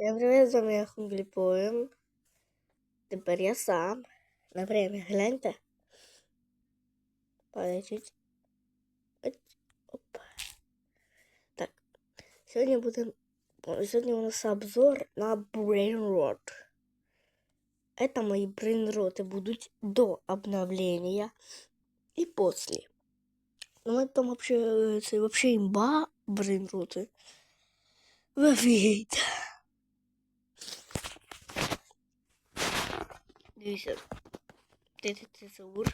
Я привіт, з вами я Хумбліпоєм. Тепер я сам. На время, гляньте. Подождіть. От, Оп. Так. Сьогодні будем... Сьогодні у нас обзор на Brain Rot. Это мои брейнроты будут до обновления и после. Ну, это вообще, это вообще имба брейнроты. Вы офигеете. Дивіться. Тетицезур.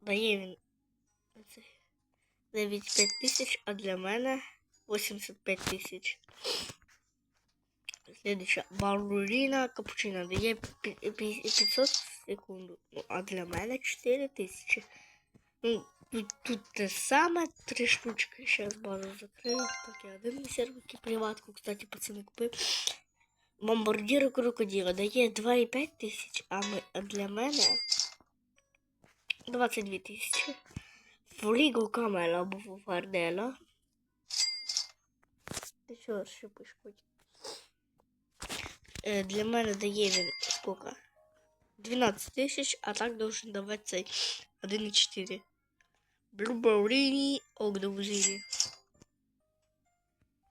Дає він оце 95 тисяч, а для мене 85 тисяч. Следующая. Балерина капучино дає пі- пі- 500 секунду. Ну, а для мене 4 тисячі. Ну, тут, тут те саме, три штучки. Сейчас базу закрию. Так, я один сервіки приватку, кстати, пацани купив. Бомбардір крокодила дає 2,5 тисяч, а, для мене 22 тисячі. Флігу камела або фардела. Ти ще пишеш? Е, Для мене дає він сколько? 12 тисяч, а так должен давати цей 1,4. Блуберіні Огдовзірі.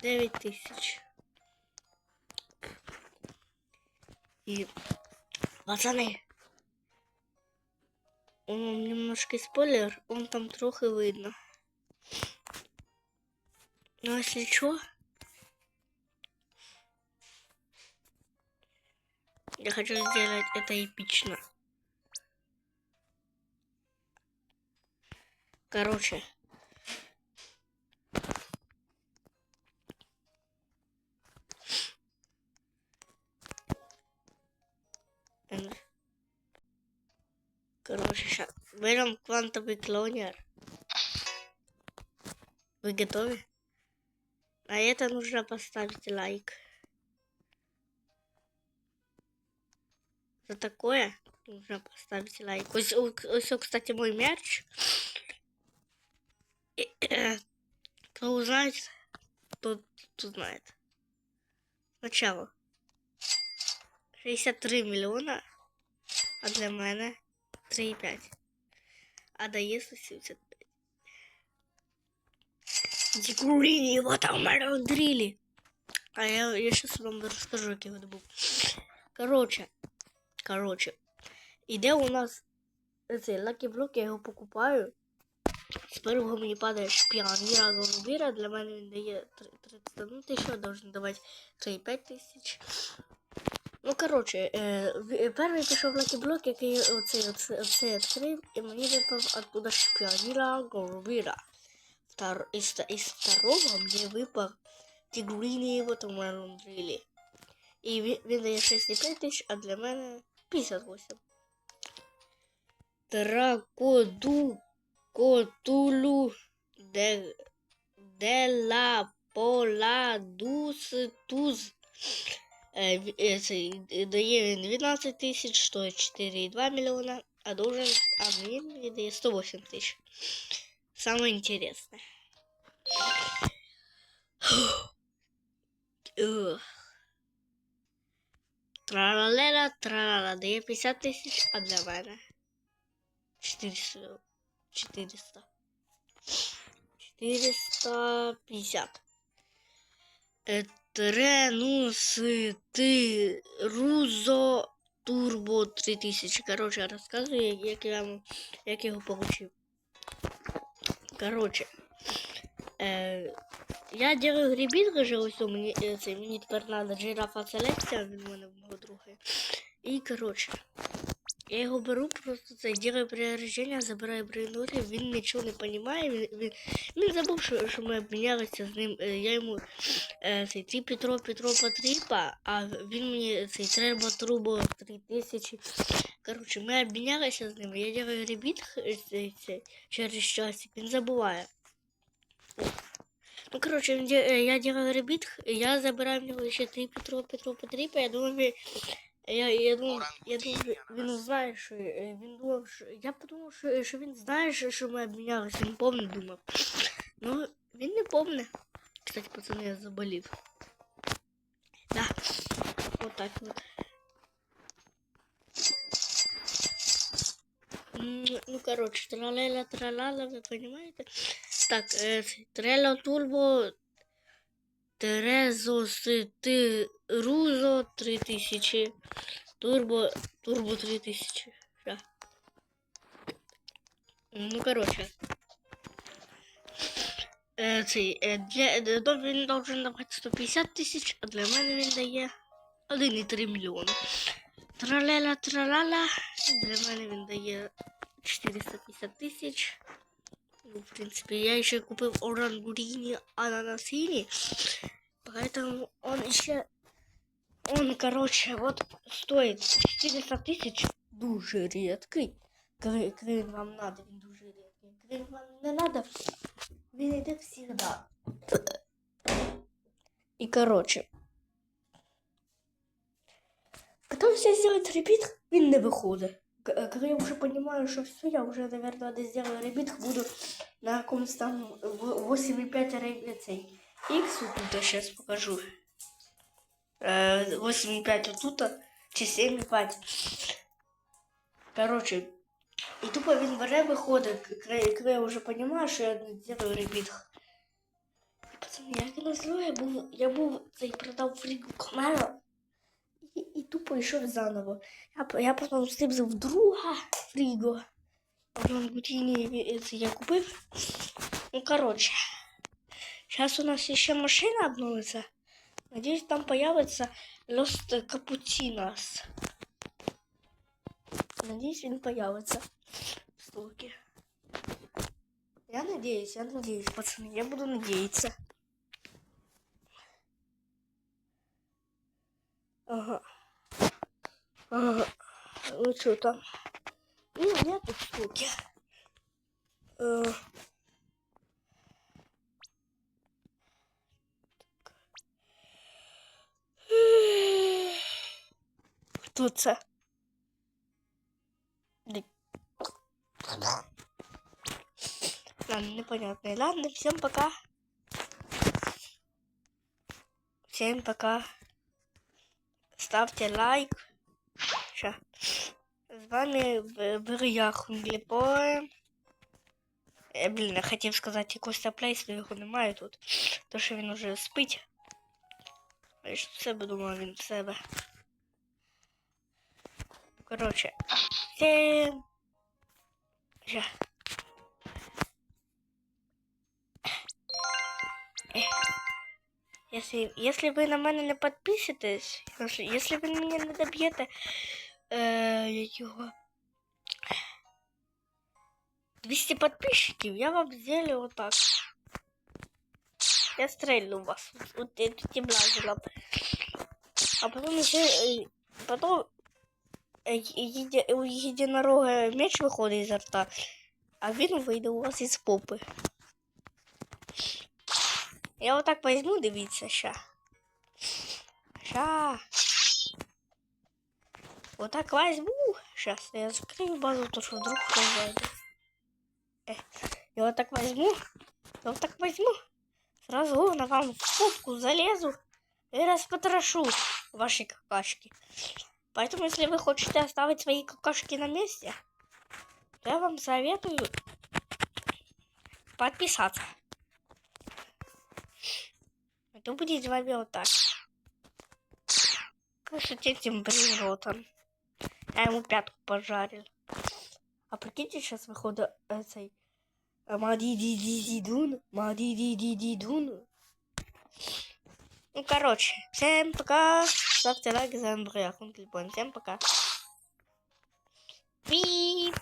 9 тисяч. И, пацаны, он немножко спойлер, он там трохи видно. Но если что, я хочу сделать это эпично. Короче, Сейчас берем квантовый клонер. Вы готовы? А это нужно поставить лайк. За такое нужно поставить лайк. Ось, кстати, мой мерч. Кто узнает, тот, тот знает. Сначала. 63 мільйона, а для мене 3,5. А дає 175. Дікуріні, його там мене. А я, я сейчас вам розкажу, як його добув. Короче, короче, іде у нас цей лакі блок, я його покупаю. З першого мені падає шпіон Міра Голубіра, для мене він дає 31 тисяч, должен давати 3,5 тисяч. Ну, коротше, е, в- е, перший пішов Lucky Block, який оцей, оцей, оцей відкрив, і мені випав оттуда шпіоніра Голубіра. Втор, із, та- із второго мені випав Тігріні Watermelon Дрілі. І він, він дає 65 тисяч, а для мене 58. Дракоду Котулу де, де ла Поладус Туз. Е, в- е, цей, е, дає він 12 тисяч, стоїть 4,2 мільйона, а должен, а він віддає 108 тисяч. Самое интересное. Ух. Тралалера, тралала, дає 50 тисяч, а для мене 400. 400. 450. Е, Тренус ти Рузо Турбо 3000. Короче, розказую, як я, як його получив. Короче, е, я делаю грибінг вже ось у мені, е, це, мені тепер треба джирафа селекція, він у мене мого друга. І короче, я його беру, просто це делаю перерождення, забираю брейнори, він нічого не розуміє, він, він, він забув, що, що ми обмінялися з ним. Е, Я йому е, цей три Петро Петро Патріпа, а він мені цей треба трубо 3000. Коротше, ми обмінялися з ним, я делаю ребіт цей, через часик, він забуває. Ну, де- е, я делаю ребіт, я забираю в нього ще три Петро Петро Патріпа, я думаю, я, я думав, я думав, він знає, що е, він думав, що я подумав, що, що він знає, що, що ми обмінялися, він повний думав. Ну, він не повне. Кстати, пацаны, я заболел. Да. Вот так вот. М, Ну, короче, траляля, тралала, вы понимаете? Так, э, трело турбо, Терезо, ты, Рузо, 3000. Турбо, турбо 3000. Да. Ну, короче. Е, Цей, е, для, е, то він должен давати 150 тисяч, а для мене він дає 1,3 мільйони. Траляля, траляля. Для мене він дає 450 тисяч. Ну, в принципе, я еще купил орангутини ананасини. Поэтому он еще... Он, короче, вот стоит 400 тысяч. Дуже редкий. Коли, коли вам надо, він дуже редкий. Коли вам не надо, він йде всегда. И, короче, Пытался сделать ребит, він не виходить. К- Коли я вже понимаю, що все, я вже, наверное, десь сделаю ребит, буду на якомусь там в- 8,5 ребит цей. X вот тут я сейчас покажу. Э, 8,5 вот тут, чи 7,5. Короче, і тупо він бере виходить, к- коли коли я вже понимаю, що я делаю ребит. І, Пацани, як назло, я був, я був цей продав фрігу камеру і, і тупо йшов заново. Я, п- я потім встиг друга фріго. В Ламборгіні це я купив. Ну, короче. Сейчас у нас еще машина обновится. Надеюсь, там появится Lost Cappuccinos. Надеюсь, он появится в столке. Я надеюсь, я надеюсь, пацаны. Я буду надеяться. Ага. Ага. Ну что там? Ну, нет тут штуки. Э. Хто це? Ди- Ладно, непонятно. Ладно, всем пока. Всем пока. Ставьте лайк. Ща. З вами Б- Брия Хунгліпой. Е, блін, я хотів сказати Костя Плейс, але його немає тут. То що він уже спить. Я ж себе думав, він в себе. Короче. Всем. Ща. Если, если вы на мене не підписуєтесь, если, если ви мене не доб'єте, е, якого 200 подписчиков, я вам сделаю вот так. Я стрельну в вас вот, вот этим лазером. А потом еще, э, потом э, еди- у единорога меч выходит изо рта, а він вийде у вас із попи. Я вот так возьму, дивіться, ща. Ща. Так возьму. Сейчас я закрою базу, то что вдруг кто зайдет. Э, Я вот так возьму. Я так возьму. Сразу на вам в попку залезу и распотрошу ваши какашки. Поэтому, если вы хотите оставить свои какашки на месте, я вам советую подписаться. То будет с вами. Слушайте этим бриротом. Я ему пятку пожарил. А прикиньте, сейчас выходит этой Мади ди ди ди дун, мади ди ди ди дун. Ну, короче, всем пока. Ставьте лайк за Андрея Хункельбон. Всем пока. Пип.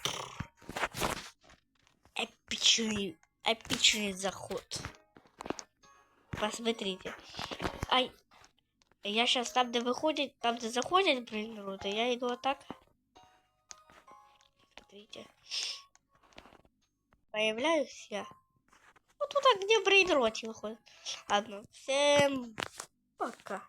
Эпичный, эпичный заход. Посмотрите. Ай. Я сейчас там, где выходит, там, где заходит, блин, народ, а я иду вот так. Смотрите. Появляюсь я. Вот туда, где брейдроти выходит. Ладно, всем пока.